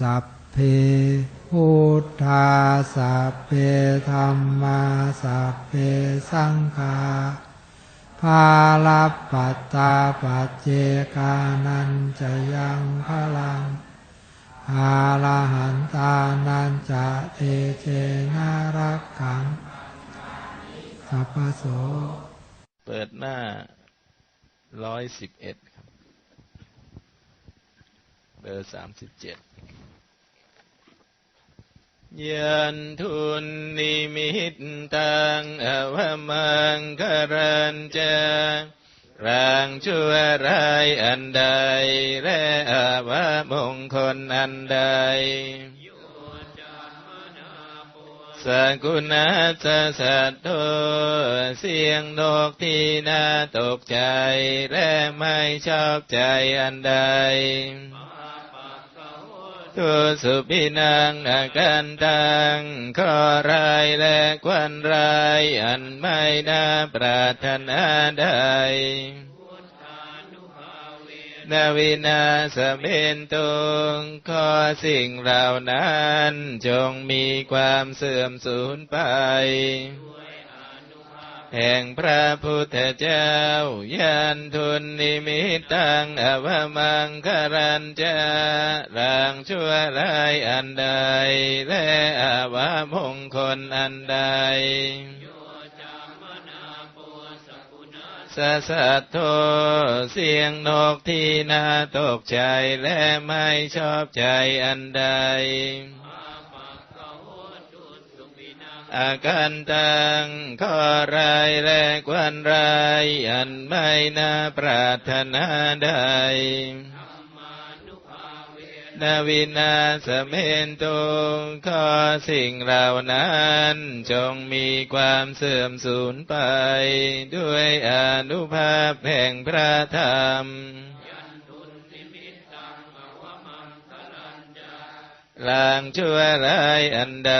สัพเพพุทธาสัพเพธรรมาสัพเพสังฆาภาลปัตตาปัจเจกานันจะยังพลังอาลาหันตานันจะเตเจนารักขังสัพพโส เปิดหน้าร้อยสิบเอ็ดครับ เบอร์สามสิบเจ็ด ยันทุนนิมิตตังอวมังคารันจารางชั่วร้ายอันใด และอาวมงคลอันใดสกุณาจะสัตโตเสียงนกที่น่าตกใจ และไม่ชอบใจอันใด ทุสุปินังอาการตังข้อรายและควันรายอันไม่น่าปรารถนาใดนาวินาสเมนตุงขอสิ่งเหล่านั้น จงมีความเสื่อมสูญไป แห่งพระพุทธเจ้ายันทุนนิมิตตังอวมังคารันจารางชั่วร้ายอันใด และอาวมงคลอันใดสะสัตโทเสียงนกที่น่าตกใจและไม่ชอบใจอันใด อาการตังข้อรายและควันรายอันไม่น่าปรารถนาใดนาวินาสเมนตุงข้อสิ่งเหล่านั้นจงมีความเสื่อมสูญไป ด้วยอนุภาพแห่งพระธรรม ลางชั่วร้ายอันใด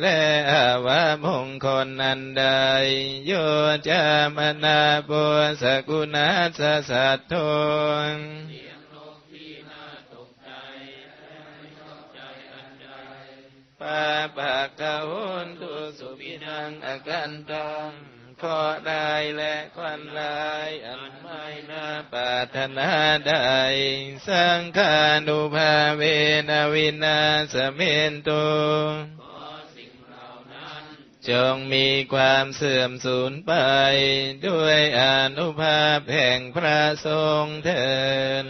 และอาวมงคลอันใด โยจามนาปุสกุณาสสัตโทปาปะกะโหนตุสุปินังอกันตังขอได้และควันลายอันมา ปรารถนาใด สังฆานุภาเวนวินาสเมนตุจงมีความเสื่อมสูญไป ด้วยอนุภาพแห่งพระทรงเถิน